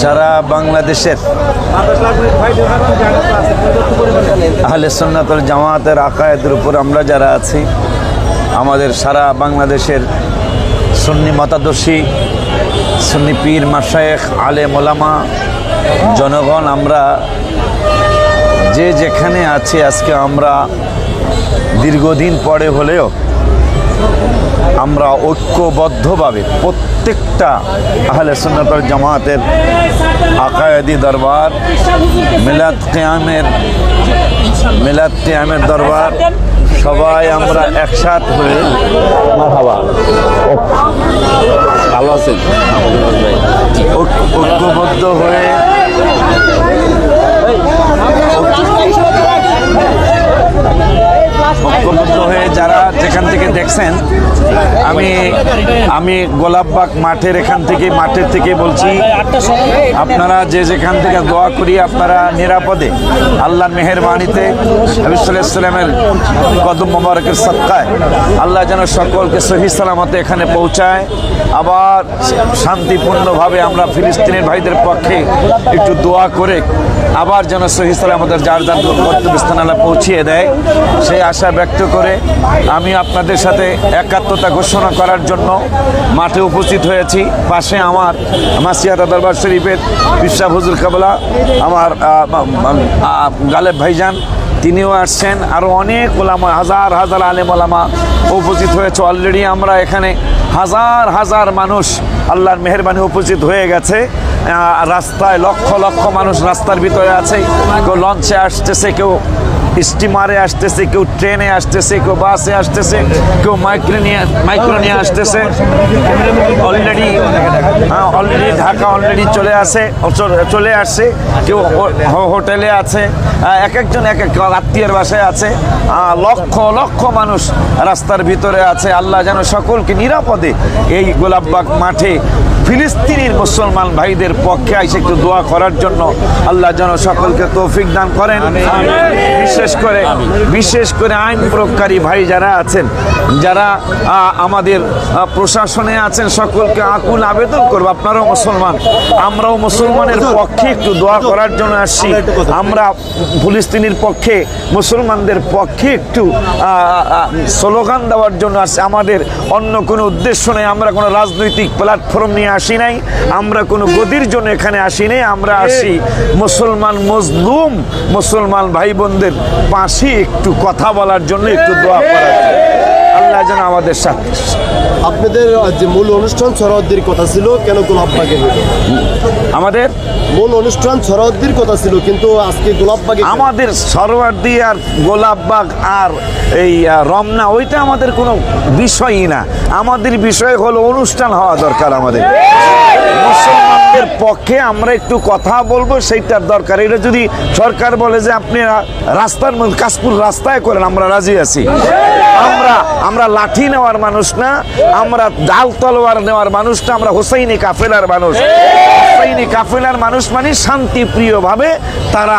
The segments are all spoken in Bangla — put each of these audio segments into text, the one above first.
সারা বাংলাদেশের আহলে সুন্নাতুল জামাতের আকায়েদের উপর আমরা যারা আছি, আমাদের সারা বাংলাদেশের সুন্নি মতাদর্শী, সুন্নি পীর মাসায়েখ আলে মোলামা জনগণ, আমরা যে যেখানে আছি আজকে আমরা দীর্ঘদিন পরে হলেও আমরা ঐক্যবদ্ধভাবে প্রত্যেকটা আহলে সুন্নতর জামাতের আকায়েদি দরবার, মিলাদ কিয়ামের মিলাদ কিয়ামের দরবার, সবাই আমরা একসাথ হয়ে ভালো আছেন? ঐক্যবদ্ধ হয়ে ঐক্যবদ্ধ হয়ে যারা দেখছেন, আমি আমি গোলাপবাগ মাঠের এখান থেকে, মাঠের থেকে বলছি, আপনারা যে যেখান থেকে দোয়া করি, আপনারা নিরাপদে, আল্লাহর মেহরবানিতে ইসলামের কদম মোবারকের সৎকায়, আল্লাহ যেন সকলকে সহি সালামতে এখানে পৌঁছায়। আবার শান্তিপূর্ণভাবে আমরা ফিলিস্তিনের ভাইদের পক্ষে একটু দোয়া করে, আবার যেন সহি সালামতের যার যার গন্তব্যস্থান আল্লাহ পৌঁছিয়ে দেয়। সেই আশা ব্যক্ত করে, আমি আপনাদের সাথে একাত্মতা ঘোষণা করার জন্য মাঠে উপস্থিত হয়েছি। পাশে আমার মাসিয়াতা দরবার শরীফের বিশ্বাস হুজুর কাবলা, আমার গালেব ভাইজান, তিনিও আসছেন। আরও অনেক ওলামা, হাজার হাজার আলেম ওলামা উপস্থিত হয়েছে। অলরেডি আমরা এখানে হাজার হাজার মানুষ আল্লাহর মেহরবানি উপস্থিত হয়ে গেছে। রাস্তায় লক্ষ লক্ষ মানুষ রাস্তার ভিতরে আছে। কেউ লঞ্চে আসতেছে, কেউ স্টিমারে আসতেছে কেউ ট্রেনে আসতেছে কেউ বাসে আসতেছে কেউ মাইক্রো নিয়ে মাইক্রো নিয়ে আসতেছে। অলরেডি অলরেডি ঢাকা অলরেডি চলে আসে চলে- আসছে কেউ হোটেলে আছে এক একজন এক এক আত্মীয়ের বাসায় আছে লক্ষ লক্ষ মানুষ রাস্তার ভিতরে আছে। আল্লাহ যেন সকলকে নিরাপদে এই গোলাপবাগ মাঠে ফিলিস্তিনির মুসলমান ভাইদের পক্ষে আইসে একটু দোয়া করার জন্য আল্লাহ যেন সকলকে তৌফিক দান করেন। বিশেষ করে বিশেষ করে আইন প্রয়োগকারী ভাই যারা আছেন, যারা আমাদের প্রশাসনে আছেন, সকলকে আকুল আবেদন করব। আপনারাও মুসলমান, আমরাও মুসলমানের পক্ষে একটু দোয়া করার জন্য আসছি। আমরা ফিলিস্তিনির পক্ষে, মুসলমানদের পক্ষে একটু স্লোগান দেওয়ার জন্য আসছি। আমাদের অন্য কোনো উদ্দেশ্য নেই, আমরা কোনো রাজনৈতিক প্ল্যাটফর্ম নিয়ে আসি নাই, আমরা কোনো গদির জন্য এখানে আসি নাই, আমরা আসি মুসলমান মজলুম, মুসলমান ভাই বোনদের পাশে একটু কথা বলার জন্য একটু দোয়া জন্য। আল্লাহ যেন আমাদের সাথে আপনাদের যে মূল অনুষ্ঠান সরাহদ্দির কথা ছিল কেন গোলাপবাগে হইল আমাদের? মূল অনুষ্ঠান সরাহদ্দির কথা ছিল কিন্তু আজকে গোলাপবাগে? আমাদের সরোয়ার্দি আর গোলাপবাগ আর এই রমনা ওইটা আমাদের কোনো বিষয়ই না। আমাদের বিষয় হলো অনুষ্ঠান হওয়া দরকার আমাদের। মুসলমানদের পক্ষে আমরা একটু কথা বলব, সেইটার দরকার। এটা যদি সরকার বলে যে আপনি রাস্তার মধ্যে কাশপুর রাস্তায় করেন, আমরা রাজি আছি। আমরা আমরা লাঠি নেওয়ার মানুষ না, আমরা ডাল তলোয়ার নেওয়ার মানুষ না, আমরা হোসাইনি কাফেলার মানুষ। হোসাইনি কাফেলার মানুষ মানে শান্তিপ্রিয়ভাবে তারা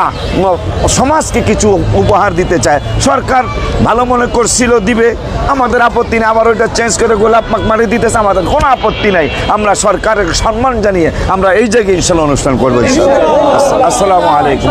সমাজকে কিছু উপহার দিতে চায়। সরকার ভালো মনে করছিল, দিবে। আমাদের আপত্তি নেই, আবার ওইটা চেঞ্জ করে গোলাপ মাক মারি দিতেছে, আমাদের কোনো আপত্তি নাই। আমরা সরকারের সম্মান জানিয়ে আমরা এই জায়গায় ইনশাল্লাহ অনুষ্ঠান করব। আসসালামু আলাইকুম